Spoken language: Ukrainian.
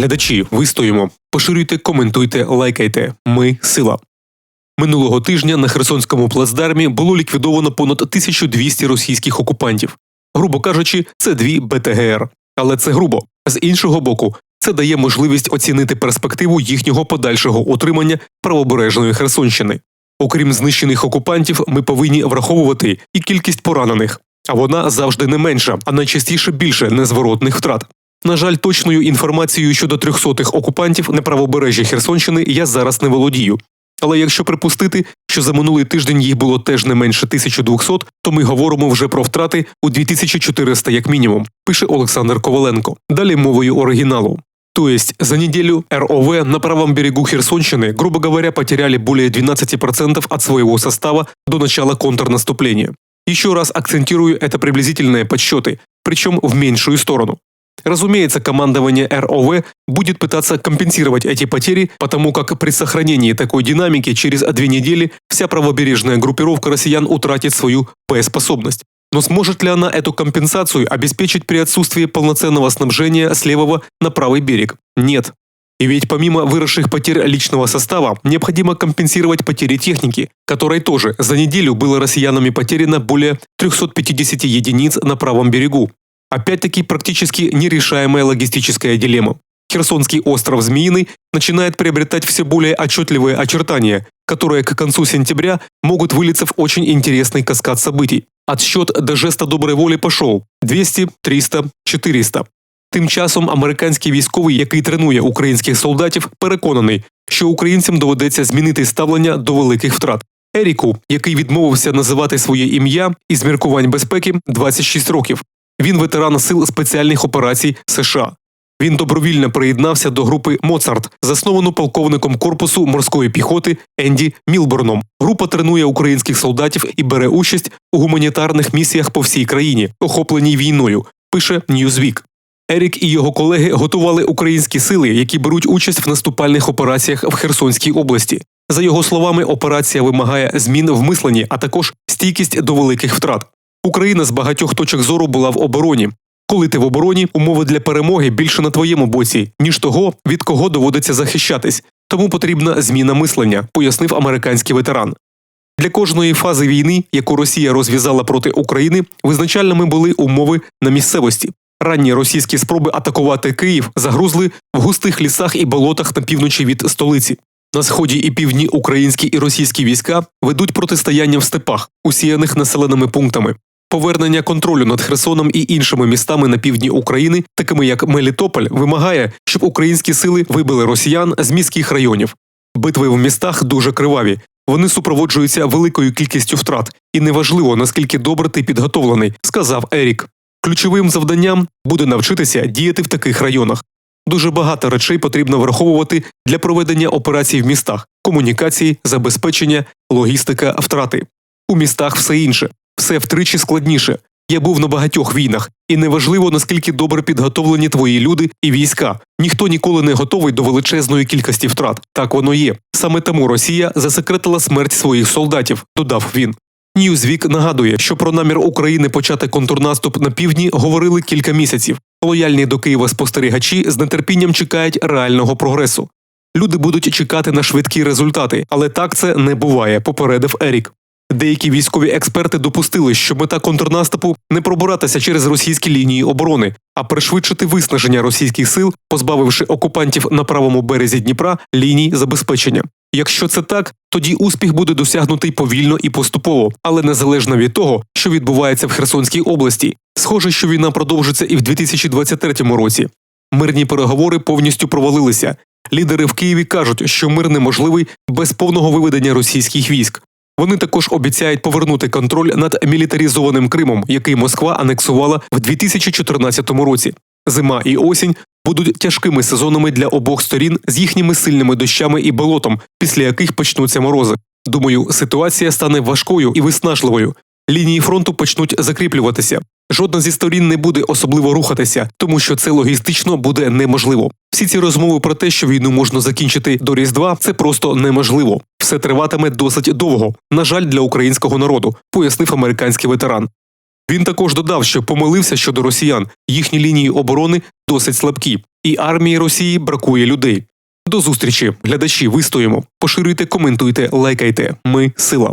глядачі, вистоїмо. Поширюйте, коментуйте, лайкайте. Ми сила. Минулого тижня на Херсонському плацдармі було ліквідовано понад 1200 російських окупантів. Грубо кажучи, це дві БТГР. Але це грубо. З іншого боку, це дає можливість оцінити перспективу їхнього подальшого утримання правобережної Херсонщини. Окрім знищених окупантів, ми повинні враховувати і кількість поранених, а вона завжди не менша, а найчастіше більше незворотних втрат. На жаль, точною інформацією щодо трьохсотих окупантів на правобережжі Херсонщини я зараз не володію. Але якщо припустити, що за минулий тиждень їх було теж не менше 1200, то ми говоримо вже про втрати у 2400 як мінімум, пише Олександр Коваленко. Далі мовою оригіналу. То есть за неделю РОВ на правом берегу Херсонщины, грубо говоря, потеряли более 12% от своего состава до начала контрнаступления. Еще раз акцентирую это приблизительные подсчеты, причем в меньшую сторону. Разумеется, командование РОВ будет пытаться компенсировать эти потери, потому как при сохранении такой динамики через две недели вся правобережная группировка россиян утратит свою боеспособность. Но сможет ли она эту компенсацию обеспечить при отсутствии полноценного снабжения с левого на правый берег? Нет. И ведь помимо выросших потерь личного состава, необходимо компенсировать потери техники, которой тоже за неделю было россиянами потеряно более 350 единиц на правом берегу. Опять-таки практически нерешаемая логистическая дилемма. Херсонский остров Змеиный начинает приобретать все более отчетливые очертания, которые к концу сентября могут вылиться в очень интересный каскад событий. Отсчет до жеста доброї волі пішов 200, 300, 400. Тим часом американський військовий, який тренує українських солдатів, переконаний, що українцям доведеться змінити ставлення до великих втрат. Еріку, який відмовився називати своє ім'я із міркувань безпеки, 26 років. він ветеран сил спеціальних операцій США. Він добровільно приєднався до групи Моцарт, засновану полковником корпусу морської піхоти Енді Мілборном. Група тренує українських солдатів і бере участь у гуманітарних місіях по всій країні, охопленій війною. Пише Newsweek. Ерік і його колеги готували українські сили, які беруть участь в наступальних операціях в Херсонській області. За його словами, операція вимагає змін в мисленні, а також стійкість до великих втрат. Україна з багатьох точок зору була в обороні. Коли ти в обороні, умови для перемоги більше на твоєму боці, ніж того, від кого доводиться захищатись. Тому потрібна зміна мислення, пояснив американський ветеран. Для кожної фази війни, яку Росія розв'язала проти України, визначальними були умови на місцевості. Ранні російські спроби атакувати Київ загрузли в густих лісах і болотах на півночі від столиці. На сході і півдні українські і російські війська ведуть протистояння в степах, усіяних населеними пунктами. Повернення контролю над Херсоном і іншими містами на півдні України, такими як Мелітополь, вимагає, щоб українські сили вибили росіян з міських районів. Битви в містах дуже криваві. Вони супроводжуються великою кількістю втрат, і неважливо наскільки добре ти підготовлений, сказав Ерік. Ключовим завданням буде навчитися діяти в таких районах. Дуже багато речей потрібно враховувати для проведення операцій в містах: комунікації, забезпечення, логістика, втрати. У містах все інше все втричі складніше. Я був на багатьох війнах, і неважливо наскільки добре підготовлені твої люди і війська. Ніхто ніколи не готовий до величезної кількості втрат. Так воно є. Саме тому Росія засекретила смерть своїх солдатів, додав він. Ньюзвік нагадує, що про намір України почати контрнаступ на півдні говорили кілька місяців. Лояльні до Києва спостерігачі з нетерпінням чекають реального прогресу. Люди будуть чекати на швидкі результати, але так це не буває, попередив Ерік. Деякі військові експерти допустили, що мета контрнаступу не пробиратися через російські лінії оборони, а пришвидшити виснаження російських сил, позбавивши окупантів на правому березі Дніпра ліній забезпечення. Якщо це так, тоді успіх буде досягнутий повільно і поступово, але незалежно від того, що відбувається в Херсонській області. Схоже, що війна продовжиться і в 2023 році. Мирні переговори повністю провалилися. Лідери в Києві кажуть, що мир неможливий без повного виведення російських військ. Вони також обіцяють повернути контроль над мілітаризованим Кримом, який Москва анексувала в 2014 році. Зима і осінь будуть тяжкими сезонами для обох сторін з їхніми сильними дощами і болотом, після яких почнуться морози. Думаю, ситуація стане важкою і виснажливою. Лінії фронту почнуть закріплюватися. Жодна зі сторін не буде особливо рухатися, тому що це логістично буде неможливо. Всі ці розмови про те, що війну можна закінчити до Різдва, це просто неможливо. Все триватиме досить довго. На жаль, для українського народу, пояснив американський ветеран. Він також додав, що помилився щодо росіян. Їхні лінії оборони досить слабкі, і армії Росії бракує людей. До зустрічі, глядачі, вистоїмо. Поширюйте, коментуйте, лайкайте. Ми сила.